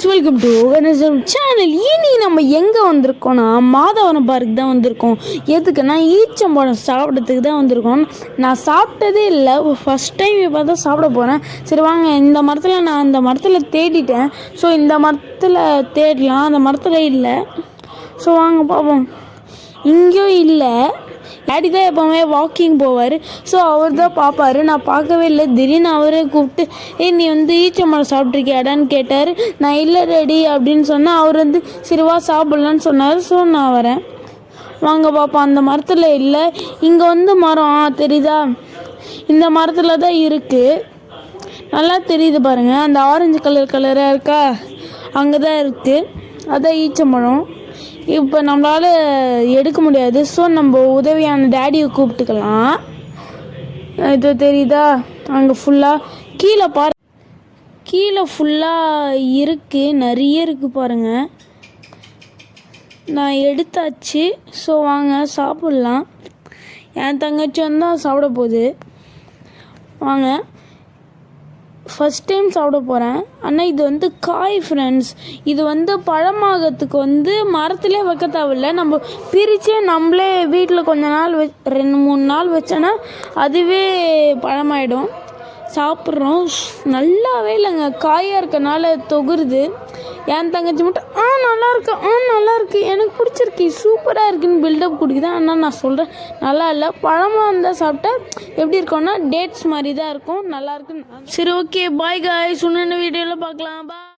Guys welcome to channel இனி நம்ம எங்கே வந்திருக்கோம்னா மாதவரம் பார்க் தான் வந்திருக்கோம். எதுக்குன்னா ஈச்சம்பழம் சாப்பிட்றதுக்கு தான் வந்திருக்கோம். நான் சாப்பிட்டதே இல்லை. ஃபஸ்ட் டைம் இப்போ தான் சாப்பிட போகிறேன் சரி வாங்க. இந்த மரத்தில் நான் அந்த மரத்தில் தேடிட்டேன். ஸோ இந்த மரத்தில் தேடலாம். அந்த மரத்தில் இல்லை. ஸோ வாங்க பார்ப்போம் இங்கேயும் இல்லை. டேடி தான் எப்போவுமே வாக்கிங் போவார். ஸோ அவர் தான் பார்ப்பாரு. நான் பார்க்கவே இல்லை. திடீர்னு அவரே கூப்பிட்டு ஏ நீ வந்து ஈச்சம்பழம் சாப்பிட்ருக்கியாடான்னு கேட்டார். நான் இல்லை ரெடி அப்படின்னு சொன்னேன் அவர் வந்து சிறுவாக சாப்பிட்லான்னு சொன்னார். ஸோ நான் வரேன். வாங்க பாப்பா அந்த மரத்தில் இல்லை. இங்கே வந்து மரம். ஆ தெரியுதா? இந்த மரத்தில் தான் இருக்குது நல்லா தெரியுது பாருங்கள் அந்த ஆரஞ்சு கலர் கலராக இருக்கா? அங்கே தான் இருக்குது அதான் ஈச்சம்பழம். இப்போ நம்மளால் எடுக்க முடியாது. ஸோ நம்ம உதவியான டேடியை கூப்பிட்டுக்கலாம். இது தெரியுதா? அங்கே ஃபுல்லாக கீழே பாரு. கீழே ஃபுல்லாக இருக்குது நிறைய இருக்குது பாருங்கள் நான் எடுத்தாச்சு. ஸோ வாங்க சாப்பிட்லாம். என் தங்கச்சி வந்தால் சாப்பிட போகுது. வாங்க. ஃபஸ்ட் டைம் சாப்பிட போகிறேன் ஆனால் இது வந்து காய் ஃப்ரெண்ட்ஸ் இது வந்து பழமாகத்துக்கு வந்து மரத்துலேயே வைக்க தேவையில்ல. நம்ம பிரித்து நம்மளே வீட்டில் கொஞ்ச நாள் வச் ரெண்டு மூணு நாள் வச்சோன்னா அதுவே பழமாயிடும். சாப்பிட்றோம். நல்லாவே இல்லைங்க. காயாக இருக்கனால தொகுருது. என் தங்கச்சி மட்டும் ஆ நல்லா இருக்கு ஆ நல்லா இருக்கு எனக்கு பிடிச்சிருக்கு சூப்பராக இருக்குன்னு பில்டப் கொடுக்குது. ஆனால் நான் சொல்கிறேன் நல்லா இல்லை பழமாக இருந்தால் சாப்பிட்டா எப்படி இருக்கும்னா டேட்ஸ் மாதிரி தான் இருக்கும் நல்லா இருக்குன்னு சரி ஓகே பாய் காய் சொன்ன வீடியோவில் பார்க்கலாம் பா